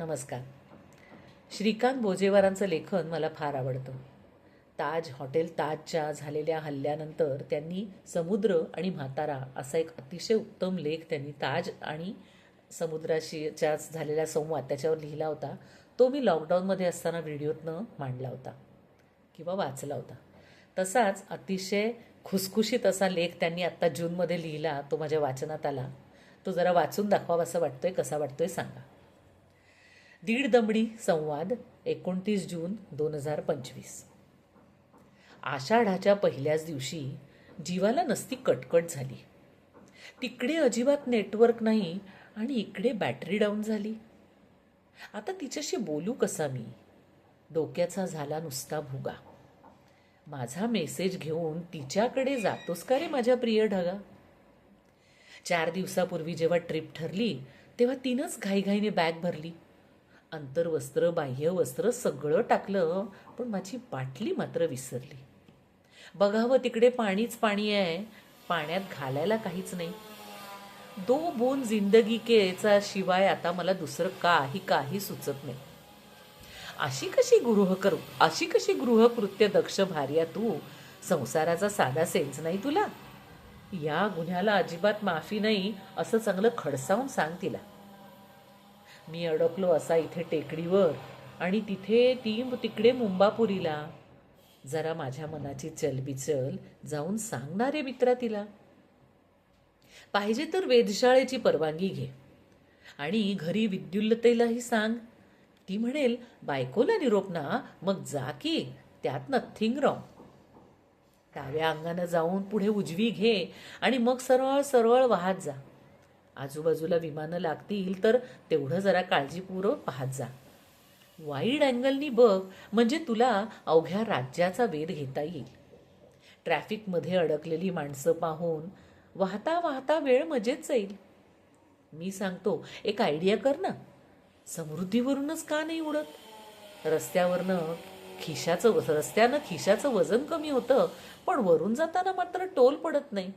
नमस्कार. श्रीकांत बोजेवारांचं लेखन मला फार आवडतं. ताज हॉटेल ताजच्या झालेल्या हल्ल्यानंतर त्यांनी समुद्र आणि म्हातारा असा एक अतिशय उत्तम लेख त्यांनी ताज आणि समुद्राशीच्या झालेला संवाद त्याच्यावर लिहिला होता. तो मी लॉकडाऊनमध्ये असताना व्हिडिओतनं मांडला होता किंवा वाचला होता. तसाच अतिशय खुसखुशीत असा लेख त्यांनी आत्ता जूनमध्ये लिहिला. तो माझ्या वाचनात आला. तो जरा वाचून दाखवावा असं वाटतोय कसा वाटतोय सांगा. दीड दमडी संवाद एकोणतीस जून दोन हजार पंचवीस. आषाढाच्या पहिल्याच दिवशी जीवाला नसती कटकट झाली. तिकडे अजिबात नेटवर्क नाही आणि इकडे बॅटरी डाऊन झाली. आता तिच्याशी बोलू कसा मी? डोक्याचा झाला नुसता भुगा. माझा मेसेज घेऊन तिच्याकडे जातोस का रे माझ्या प्रिय ढगा? चार दिवसापूर्वी जेव्हा ट्रिप ठरली तेव्हा तिनंच घाईघाईने बॅग भरली. अंतर्वस्त्र बाह्य वस्त्र सगळं टाकलं पण माझी बाटली मात्र विसरली. बघावं तिकडे पाणीच पाणी आहे. पाण्यात घालायला काहीच नाही. दो बोन जिंदगी केचा शिवाय आता मला दुसरं काही काही सुचत नाही. अशी कशी गृह करू? अशी कशी गृहकृत्य दक्ष भार्या तू? संसाराचा साधा सेन्स नाही तुला? या गुन्ह्याला अजिबात माफी नाही असं चांगलं खडसावून सांग तिला. मी अडकलो असा इथे टेकडीवर. आणि तिथे ती तिकडे मुंबापुरीला. जरा माझ्या मनाची चलबिचल जाऊन सांगणारे मित्रा तिला. पाहिजे तर वेधशाळेची परवानगी घे. आणि घरी विद्युल्लतेलाही सांग. ती म्हणेल बायकोला निरोप ना मग जा की त्यात नथिंग रॉंग. डाव्या अंगानं जाऊन पुढे उजवी घे आणि मग सरळ सरळ वाहत जा. आजूबाजूला विमानं लागतील तर तेवढं जरा काळजीपूर्वक पाहत जा. वाईड अँगलनी बघ म्हणजे तुला अवघ्या राज्याचा वेध घेता येईल. ट्रॅफिकमध्ये अडकलेली माणसं पाहून वाहता वाहता वेळ मजेत जाईल. मी सांगतो एक आयडिया कर ना. समृद्धीवरूनच का नाही उडत? रस्त्यावरनं खिशाचं रस्त्यानं खिशाचं वजन कमी होतं पण वरून जाताना मात्र टोल पडत नाही.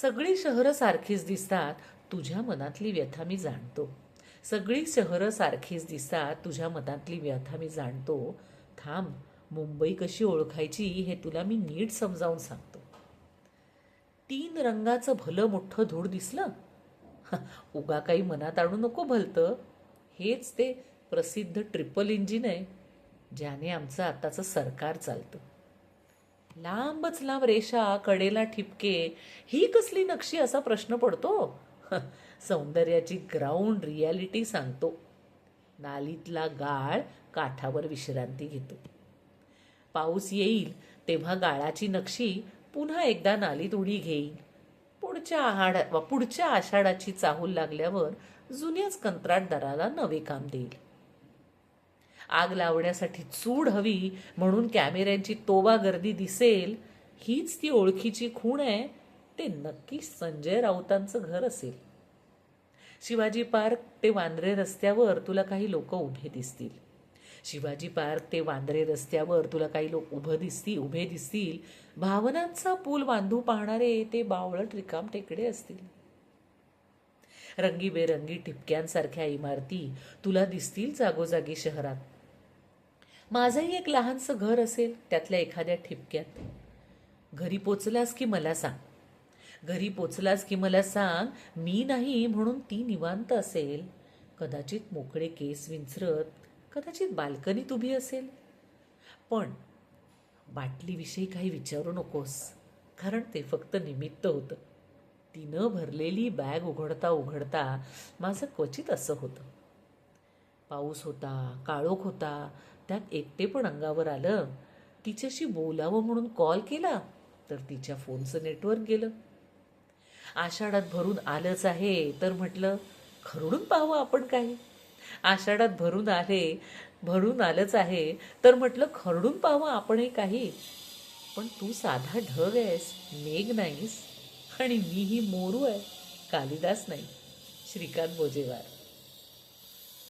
सगळी शहरं सारखीच दिसतात तुझ्या मनातली व्यथा मी जाणतो. सगळी शहरं सारखीच दिसतात तुझ्या मनातली व्यथा मी जाणतो. थांब मुंबई कशी ओळखायची हे तुला मी नीट समजावून सांगतो. तीन रंगाचं भलं मोठं धूळ दिसलं? उगा काही मनात आणू नको भलतं. हेच ते प्रसिद्ध ट्रिपल इंजिन आहे ज्याने आमचं आताचं सरकार चालतं. लांबच लांब रेषा कडेला ठिपके ही कसली नक्षी असा प्रश्न पडतो? सौंदर्याची ग्राउंड रियालिटी सांगतो. नालीतला गाळ काठावर विश्रांती घेतो. पाऊस येईल तेव्हा गाळाची नक्षी पुन्हा एकदा नालीत उडी घेईल. पुढच्या आहाड पुढच्या आषाढाची चाहूल लागल्यावर जुन्याच कंत्राटदाराला नवे काम देईल. आग लावण्यासाठी चूड हवी म्हणून कॅमेऱ्यांची तोबा गर्दी दिसेल हीच ती ओळखीची खूण आहे ते नक्की संजय राऊतांचं घर असेल. शिवाजी पार्क ते वांद्रे रस्त्यावर तुला काही लोक उभे दिसतील. शिवाजी पार्क ते वांद्रे रस्त्यावर तुला काही लोक उभं दिसतील उभे दिसतील. भावनांचा पूल बांधू पाहणारे ते बावळट रिकाम टेकडे असतील. रंगीबेरंगी ठिपक्यांसारख्या इमारती तुला दिसतील जागोजागी शहरात. माझंही एक लहानसं घर असेल त्यातल्या एखाद्या ठिपक्यात. घरी पोचलास की मला सांग? घरी पोचलास की मला सांग मी नाही म्हणून ती निवांत असेल. कदाचित मोकळे केस विंचरत कदाचित बाल्कनीत उभी असेल. पण बाटलीविषयी काही विचारू नकोस कारण ते फक्त निमित्त होतं. तिनं भरलेली बॅग उघडता उघडता माझं क्वचित असं होतं. पाऊस होता काळोख होता त्यात एकटे पण अंगावर आलं. तिच्याशी बोलावं म्हणून कॉल केला तर तिच्या फोनचं नेटवर्क गेलं. आषाढात भरून आलंच आहे तर म्हटलं खरडून पाहावं आपण काही. आषाढात भरून आले भरून आलंच आहे तर म्हटलं खरडून पाहावं आपणही काही. पण तू साधा ढग आहेस मेघ नाहीस आणि मी ही मोरू आहे कालिदास नाही. श्रीकांत बोजेवार